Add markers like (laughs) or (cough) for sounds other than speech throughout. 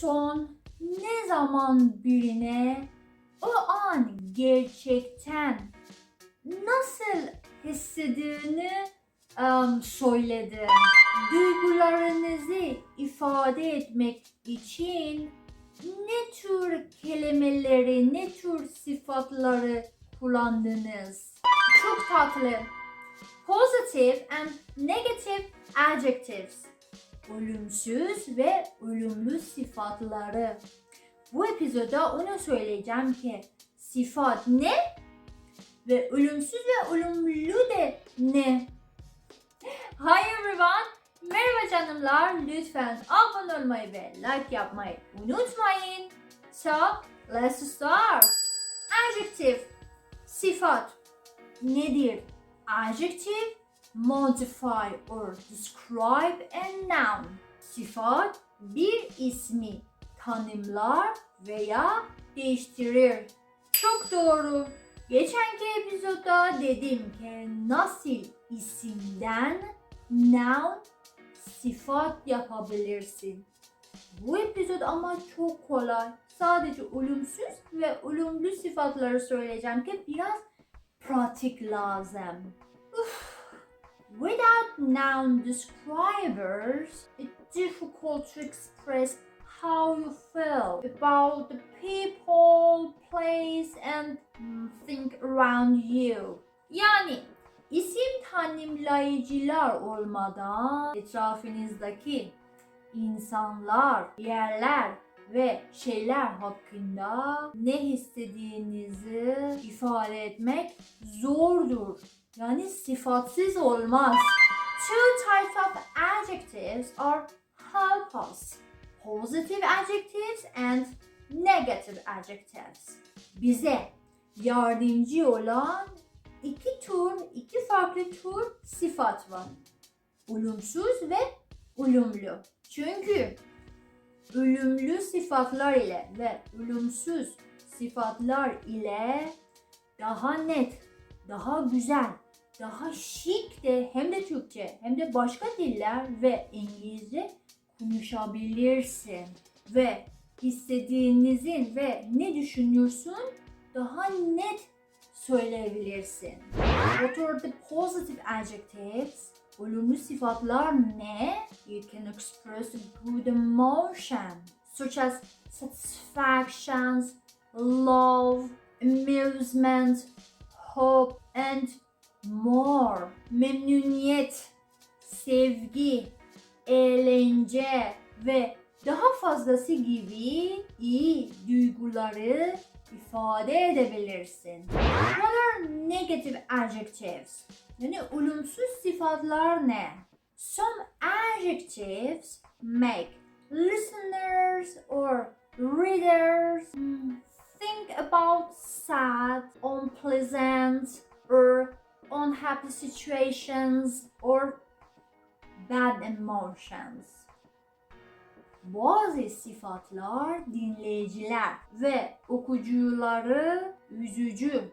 son ne zaman birine o an gerçekten nasıl hissettiğini em, söyledin? Duygularınızı ifade etmek için ne tür kelimeleri, ne tür sıfatları kullandınız? Çok tatlı. Positive and negative adjectives. Olumsuz ve olumlu sıfatları. Bu epizoda onu söyleyeceğim ki sıfat ne ve olumsuz ve olumlu de ne? Hi everyone. Merhaba canımlar. Lütfen abone olmayı ve like yapmayı unutmayın. So, let's start. Adjective. Sıfat. Nedir? Adjective modify or describe a noun. Sıfat bir ismi tanımlar veya değiştirir. Çok doğru. Geçenki epizoda dedim ki nasıl isimden noun sıfat yapabilirsin. Bu epizod ama çok kolay. Sadece olumsuz ve olumlu sıfatları söyleyeceğim ki biraz pratik lazım. Uf. Without noun describers, it's difficult to express how you feel about the people, place, and think around you. Yani isim tanımlayıcılar olmadan etrafınızdaki insanlar, yerler ve şeyler hakkında ne hissettiğinizi ifade etmek zordur. Yani sıfatsız olmaz. Two types of adjectives are help us. Positive adjectives and negative adjectives. Bize yardımcı olan iki tür, iki farklı tür sıfat var. Olumsuz ve olumlu. Çünkü ölümlü sıfatlar ile ve ölümsüz sıfatlar ile daha net, daha güzel, daha şık de hem de Türkçe hem de başka diller ve İngilizce konuşabilirsin. Ve istediğinizin ve ne düşünüyorsun daha net söyleyebilirsin. What are the positive adjectives? Olumlu sıfatlar ne? You can express good emotion such as satisfactions, love, amusement, hope and more. Memnuniyet, sevgi, eğlence ve daha fazlası gibi iyi duyguları ifade edebilirsin. What are negative adjectives? Yani olumsuz sıfatlar ne? Some adjectives make listeners or readers think about sad, unpleasant, or unhappy situations or bad emotions. Bazı sıfatlar dinleyiciler ve okucuları üzücü,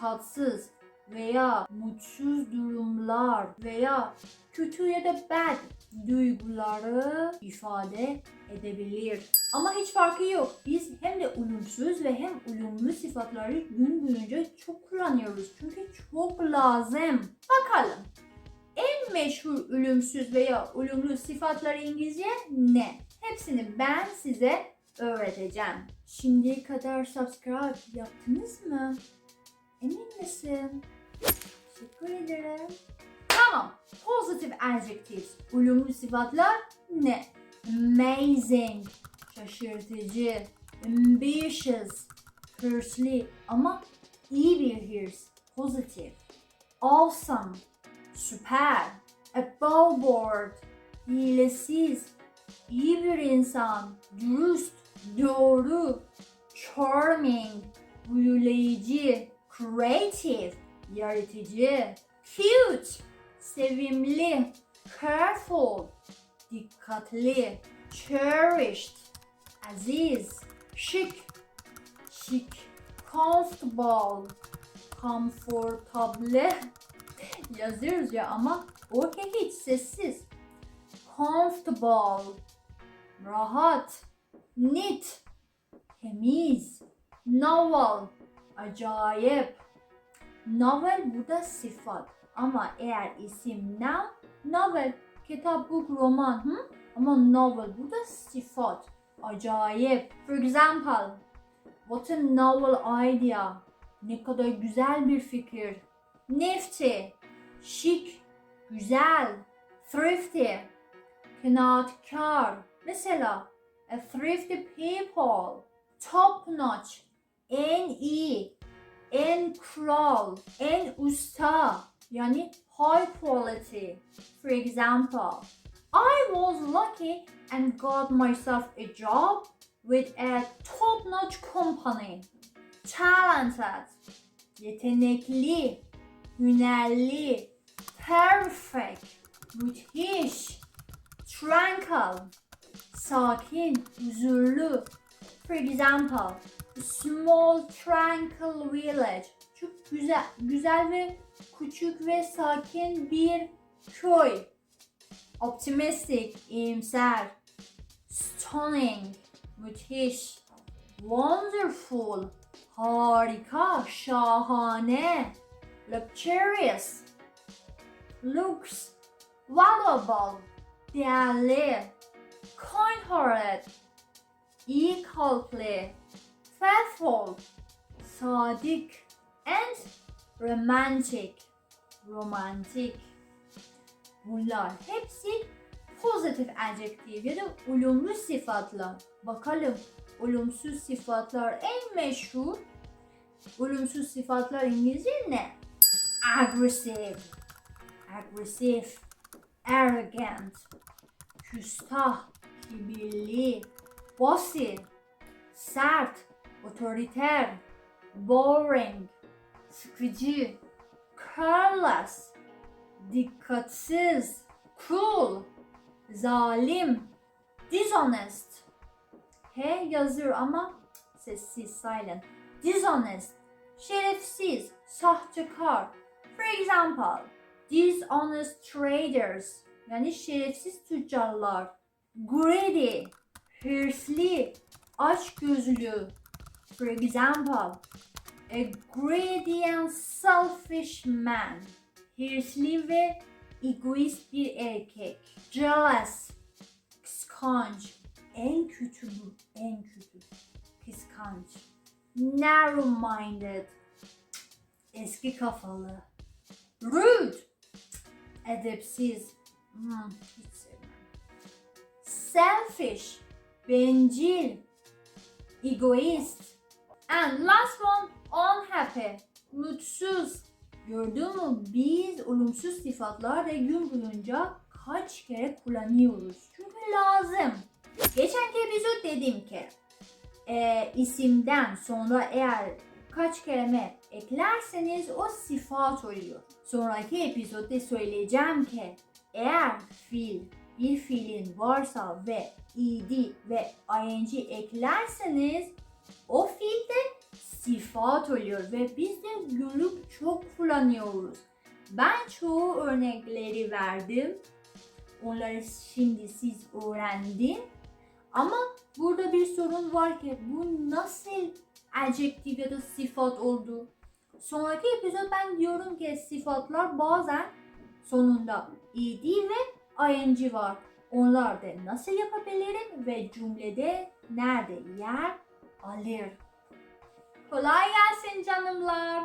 tatsız veya mutsuz durumlar veya kötü ya da bad duyguları ifade edebilir. Ama hiç farkı yok. Biz hem de olumsuz ve hem olumlu sıfatları gün boyunca çok kullanıyoruz. Çünkü çok lazım. Bakalım. En meşhur ölümsüz veya olumlu sıfatları İngilizce ne? Hepsini ben size öğreteceğim. Şimdiye kadar subscribe yaptınız mı? Emin misin? Teşekkür ederim. Tamam. Positive adjectives. Olumlu sıfatlar ne? Amazing. Şaşırtıcı. Ambitious. Hırslı ama iyi bir hırs. Positive. Awesome. Süper. Above board. Hilesiz. İyi bir insan. Dürüst. Doğru. Charming. Büyüleyici. Creative. Yaratıcı. Cute. Sevimli. Careful. Dikkatli. Cherished. Aziz. Şık. Şık. Comfortable. Comfortable. (laughs) Yazıyoruz ya ama oraya hiç sessiz. Comfortable. Rahat. Neat. Temiz. Novel. Acayip. Novel burada sıfat. Ama eğer isim noun, novel, kitap, book, roman. Hı? Ama novel burada sıfat. Acayip. For example, what a novel idea. Ne kadar güzel bir fikir. Nifty, şık, güzel. Thrifty, kınaatkar. Mesela, a thrifty people. Top notch, en iyi, en usta. Yani high quality. For example, I was lucky and got myself a job with a top-notch company. Talented, yetenekli, hünerli, perfect, müthiş, tranquil, sakin, huzurlu. For example, small tranquil village. Çok güzel, güzel ve küçük ve sakin bir köy. Optimistic, iyimser. Stunning, müthiş. Wonderful, harika, şahane. Luxurious, lux. Valuable, değerli. Kind-hearted, iyi kalpli. Faithful, sadık. And romantic, romantik. Bunlar hepsi pozitif adjektif ya da olumlu sıfatlar. Bakalım olumsuz sıfatlar en meşhur olumsuz sıfatlar İngilizce ne? Aggressive, agresif, arrogant, küstah, kibirli, bossy, sert, otoriter, boring, sıkıcı, careless, dikkatsiz, cruel, zalim, dishonest. H yazıyor ama sessiz, silent. Dishonest, şerefsiz, sahtekar. For example, dishonest traders, yani şerefsiz tüccarlar. Greedy, hırslı, açgözlü. For example, a greedy and selfish man. Hırslı ve egoist bir erkek. Jealous, kıskanç. En kötü bu, en kötü. Kıskanç. Narrow-minded, eski kafalı. Rude, edepsiz. Hmm, hiç sevmem. Selfish, bencil, egoist. And last one, unhappy, mutsuz. Gördün mü? Biz olumsuz sıfatlar ve gün boyunca kaç kere kullanıyoruz. Çünkü lazım. Geçenki epizod dedim ki e, isimden sonra eğer kaç kelime eklerseniz o sıfat oluyor. Sonraki epizodda söyleyeceğim ki eğer fiil bir fiilin varsa ve ed ve ing eklerseniz o fiil de sıfat oluyor ve biz de günlük çok kullanıyoruz. Ben çoğu örnekleri verdim. Onları şimdi siz öğrendin. Ama burada bir sorun var ki bu nasıl adjektif ya da sıfat oldu? Sonraki epizod ben diyorum ki sıfatlar bazen sonunda ed ve ing var. Onlar da nasıl yapabilirim ve cümlede nerede yer alır? Kolay gelsin canımlar.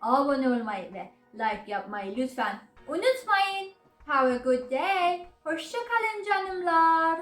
Abone olmayı ve like yapmayı lütfen unutmayın. Have a good day. Hoşça kalın canımlar.